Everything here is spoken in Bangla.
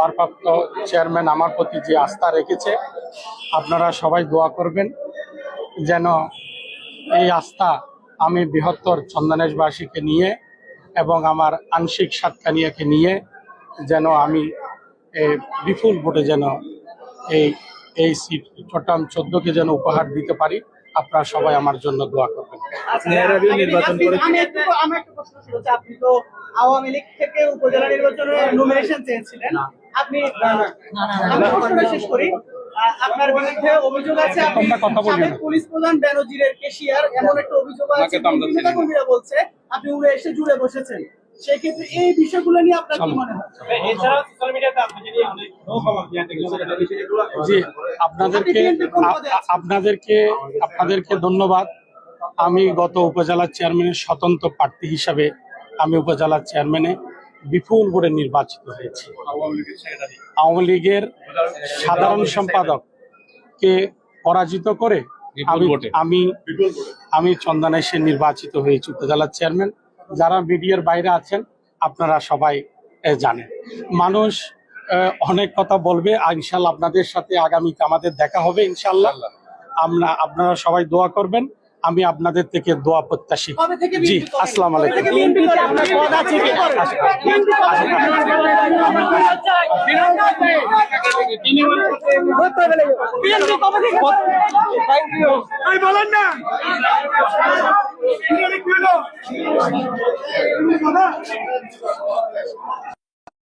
ভারপ্রাপ্ত চেয়ারম্যান আমার প্রতি যে আস্থা রেখেছে আপনারা সবাই দোয়া করবেন যেন এই আস্থা আমি বৃহত্তর চন্দনেশবাসীকে নিয়ে এবং আমার আংশিক সাতকানিয়াকে নিয়ে যেন আমি বিপুল ভোটে যেন এই এই সিট চট্টগ্রাম চোদ্দকে যেন উপহার দিতে পারি আপনারা সবাই আমার জন্য দোয়া করবেন। তো আওয়ামী লীগ থেকে উপজেলা নির্বাচনে নমিনেশন চেয়েছিলেন। আপনি আহ, আমি প্রশ্নটা শেষ করি। আপনার বিরুদ্ধে অভিযোগ আছে আপনি তোমরা কথা বলিও না। সাবেক পুলিশ প্রধান বেনজিরের কেশিয়ার এমন একটা অভিযোগ আছে বিভিন্ন বলছে আপনি উড়ে এসে জুড়ে বসেছেন। সেক্ষেত্রে এই বিষয়গুলো নিয়ে আপনার কি মনে হয়? এছাড়াও সোশ্যাল মিডিয়াতে আপনি যদি অনেক জি আপনাদেরকে আপনাদেরকে আপনাদেরকে ধন্যবাদ। আমি গত উপজেলা চেয়ারম্যানের স্বতন্ত্র প্রার্থী হিসাবে আমি উপজেলা চেয়ারম্যানে বিপুল করে নির্বাচিত হয়েছি। আওয়ামী লীগের সাধারণ সম্পাদক কে পরাজিত করে আমি আমি চন্দনা এসে নির্বাচিত হয়েছি উপজেলা চেয়ারম্যান। যারা মিডিয়ার বাইরে আছেন আপনারা সবাই জানেন। মানুষ অনেক কথা বলবে। ইনশাল্লাহ আপনাদের সাথে আগামী আমাদের দেখা হবে ইনশাল্লাহ। আমরা আপনারা সবাই দোয়া করবেন। আমি আপনাদের থেকে দোয়া প্রত্যাশী। জি করেন? আলাইকুম। বলেন না।